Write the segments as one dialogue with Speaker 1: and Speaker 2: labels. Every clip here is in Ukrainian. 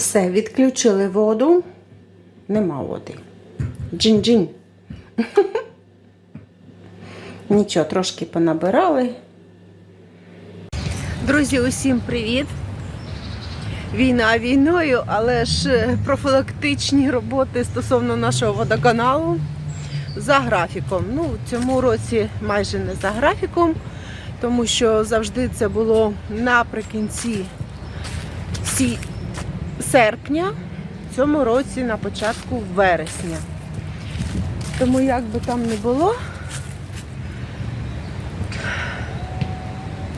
Speaker 1: Все, відключили воду. Нема води. Джин-джин. Нічого, трошки понабирали. Друзі, усім привіт! Війна війною, але ж е, профілактичні роботи стосовно нашого водоканалу за графіком. Ну, в цьому році майже не за графіком, тому що завжди це було наприкінці серпня, в цьому році на початку вересня. Тому як би там не було,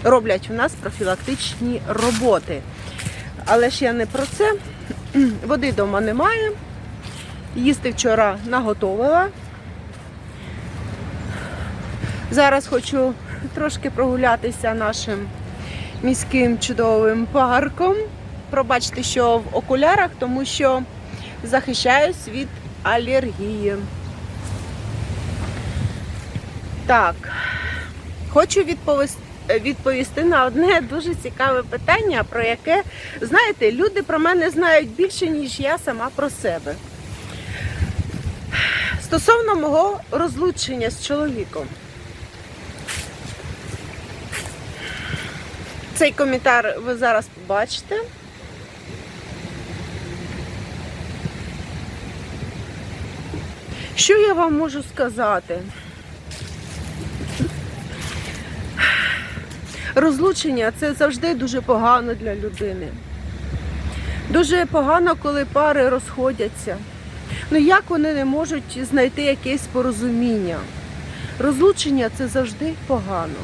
Speaker 1: роблять у нас профілактичні роботи. Але ж я не про це. Води вдома немає. Їсти вчора наготовила. Зараз хочу трошки прогулятися нашим міським чудовим парком. Пробачте, що в окулярах, тому що захищаюсь від алергії. Так, хочу відповісти. Відповісти на одне дуже цікаве питання, про яке, знаєте, люди про мене знають більше, ніж я сама про себе. Стосовно мого розлучення з чоловіком. Цей коментар ви зараз побачите. Що я вам можу сказати? Розлучення це завжди дуже погано для людини. Дуже погано, коли пари розходяться. Ну як вони не можуть знайти якесь порозуміння? Розлучення це завжди погано.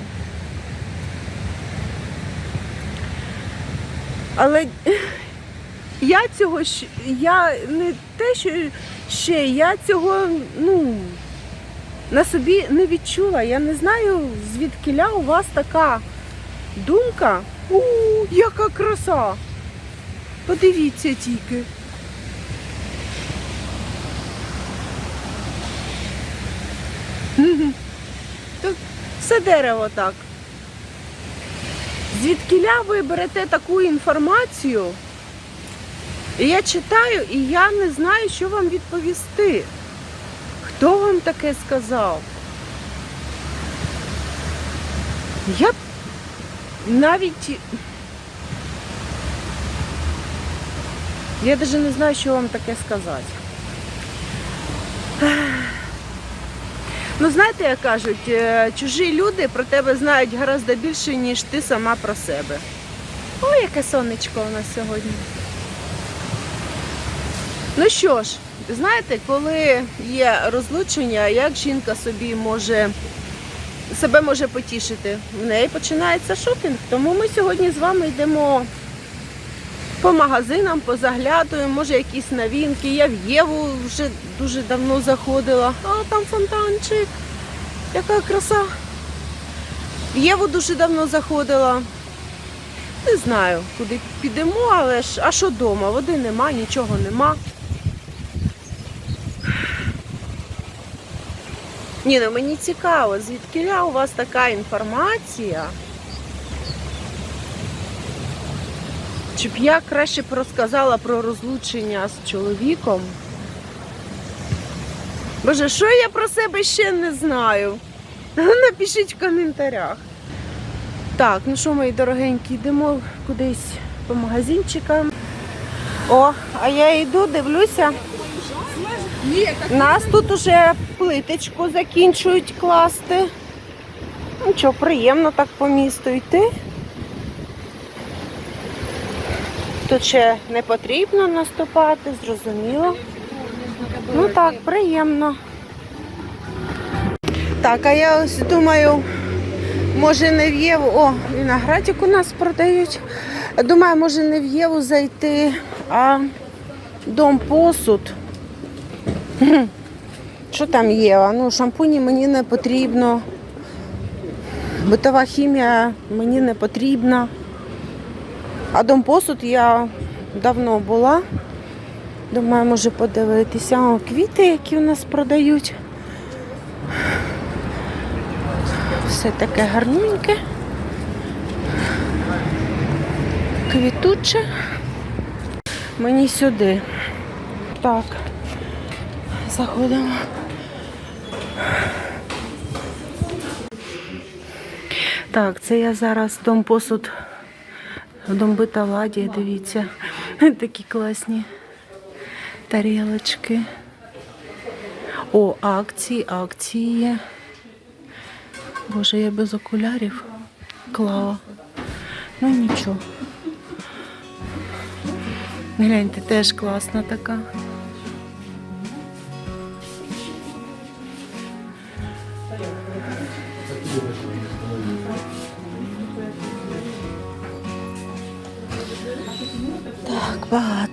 Speaker 1: Але я цього щ- я не те, що ще я цього ну, на собі не відчула. Я не знаю, звідкиля у вас така думка. У, яка краса! Подивіться тільки. Тут все дерево так. Звідкиля ви берете таку інформацію? І я читаю, і я не знаю, що вам відповісти. Хто вам таке сказав? Я навіть. Я навіть не знаю, що вам таке сказати. Ну, знаєте, як кажуть, е, чужі люди про тебе знають гораздо більше, ніж ти сама про себе. Ой, яке сонечко у нас сьогодні. Ну що ж, знаєте, коли є розлучення, як жінка собі може себе може потішити? В неї починається шопінг. Тому ми сьогодні з вами йдемо по магазинам, позаглядуємо, може якісь новинки. Я в Єву вже дуже давно заходила. А там фонтанчик. Яка краса. В Єву дуже давно заходила. Не знаю, куди підемо, але ж, а що вдома? Води нема, нічого нема. Ні, ну мені цікаво, звідкиля у вас така інформація. Щоб я краще б розказала про розлучення з чоловіком. Боже, що я про себе ще не знаю? Напишіть в коментарях. Так, ну що, мої дорогенькі, йдемо кудись по магазинчикам. О, а я йду, дивлюся. Нас тут уже плиточку закінчують класти. Нічого, приємно так по місту йти. Тут ще не потрібно наступати, зрозуміло. Ну так, приємно. Так, а я ось думаю, може не в Єву. О, виноградик у нас продають. Думаю, може не в Єву зайти, а дом посуд. Що там є? Ну, шампуні мені не потрібно. Битова хімія мені не потрібна. А дом посуд я давно була. Думаю, може подивитися. О, квіти, які у нас продають. Все таке гарненьке. Квітуче. Мені сюди. Так. Заходимо. Так, це я зараз дом посуд домбита ладі, дивіться. Такі класні тарілочки. О, акції, акції. Боже, я без окулярів клала. Ну нічого. Гляньте, теж класна така.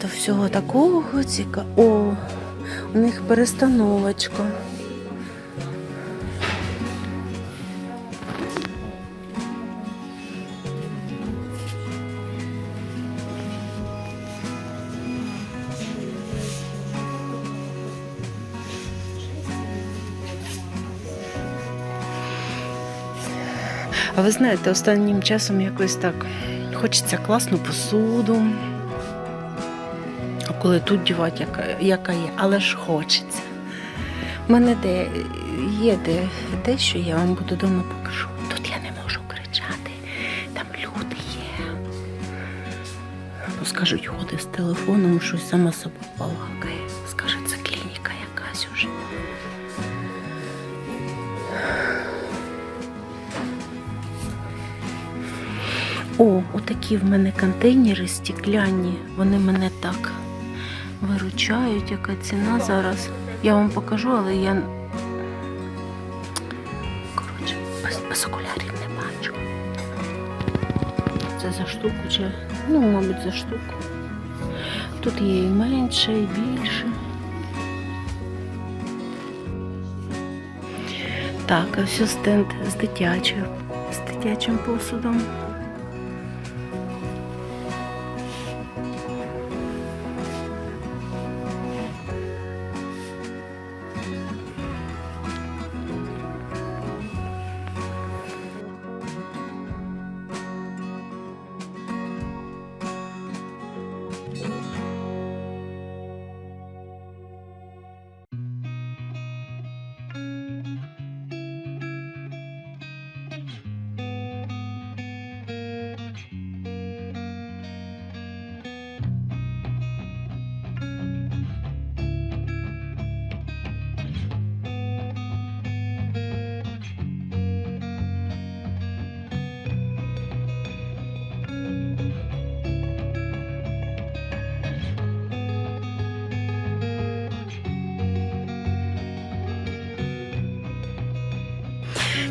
Speaker 1: Багато всього такого цікавого. О, у них перестановочка. А ви знаєте, останнім часом якось так хочеться класну посуду. Коли тут дівати, яка, яка є, але ж хочеться. У мене де є де, дещо, я вам буду дома покажу. Тут я не можу кричати, там люди є. Скажуть, ходи з телефоном, щось сама собою балакає. Скаже, це клініка якась уже. О, отакі в мене контейнери стекляні. Вони мене так виручають, яка ціна зараз. Я вам покажу, але я. Коротше, без, без окулярів не бачу. Це за штуку чи. Ну, мабуть, за штуку. Тут є і менше, і більше. Так, а з дитячою, з дитячим посудом.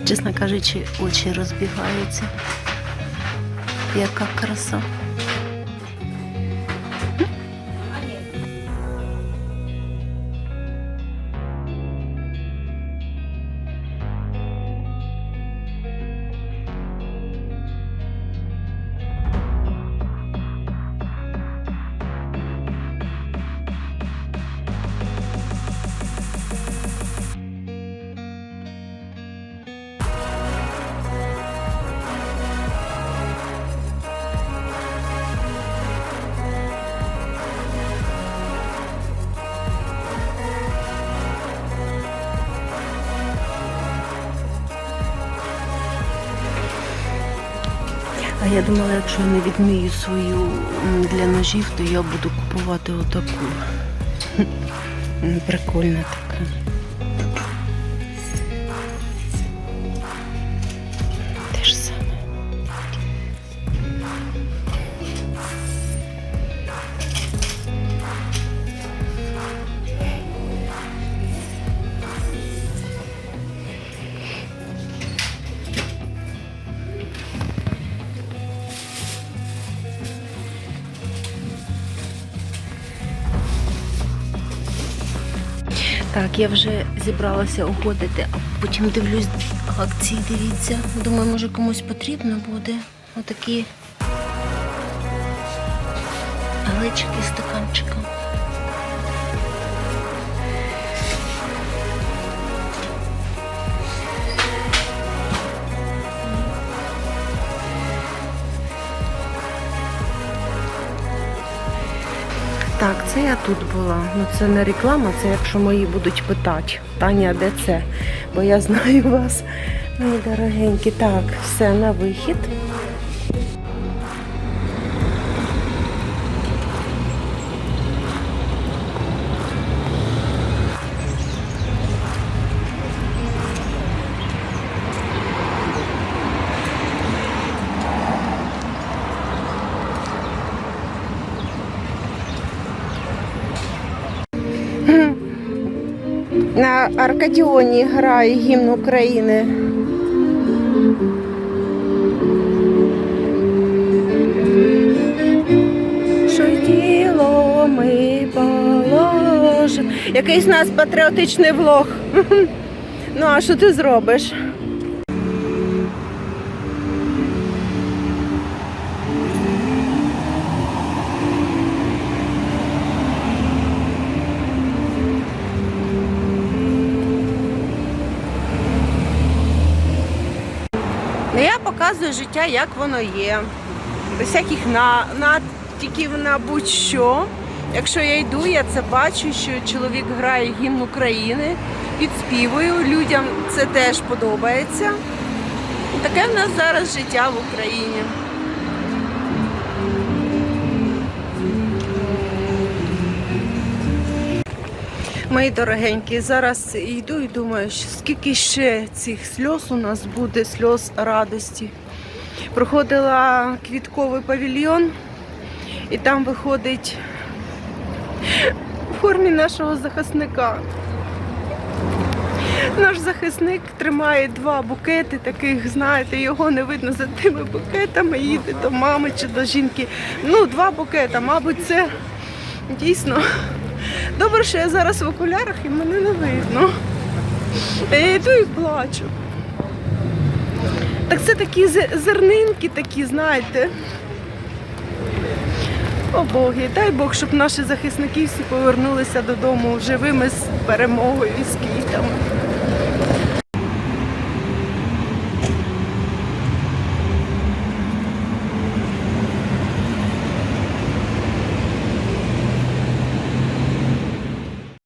Speaker 1: Чесно кажучи, очі розбігаються. Яка краса. Я думала, якщо я не відмію свою для ножів, то я буду купувати отаку. Прикольна така. Так, я вже зібралася уходити, а потім дивлюсь акції, дивіться. Думаю, може комусь потрібно буде. Отакі галички стаканчиком. Так, це я тут була. Ну це не реклама, це якщо мої будуть питати. Таня, де це? Бо я знаю вас. Мої дорогенькі. Так, все на вихід. На Аркадіоні грає гімн України. Що тіло ми положимо. Якийсь у нас патріотичний влог. Ну, а що ти зробиш? Я показую життя, як воно є. Без всяких на, натяків на будь-що. Якщо я йду, я це бачу, що чоловік грає гімн України, підспівую. Людям це теж подобається. Таке в нас зараз життя в Україні. Мої дорогенькі, зараз йду і думаю, що скільки ще цих сльоз у нас буде, сльоз радості. Проходила квітковий павільйон, і там виходить в формі нашого захисника. Наш захисник тримає два букети, таких, знаєте, його не видно за тими букетами, їде до мами чи до жінки. Ну, два букета, мабуть, це дійсно. Добре, що я зараз в окулярах і мене не видно. Я йду і плачу. Так це такі зернинки такі, знаєте. О Боги, дай Бог, щоб наші захисники всі повернулися додому живими з перемогою і з квітами.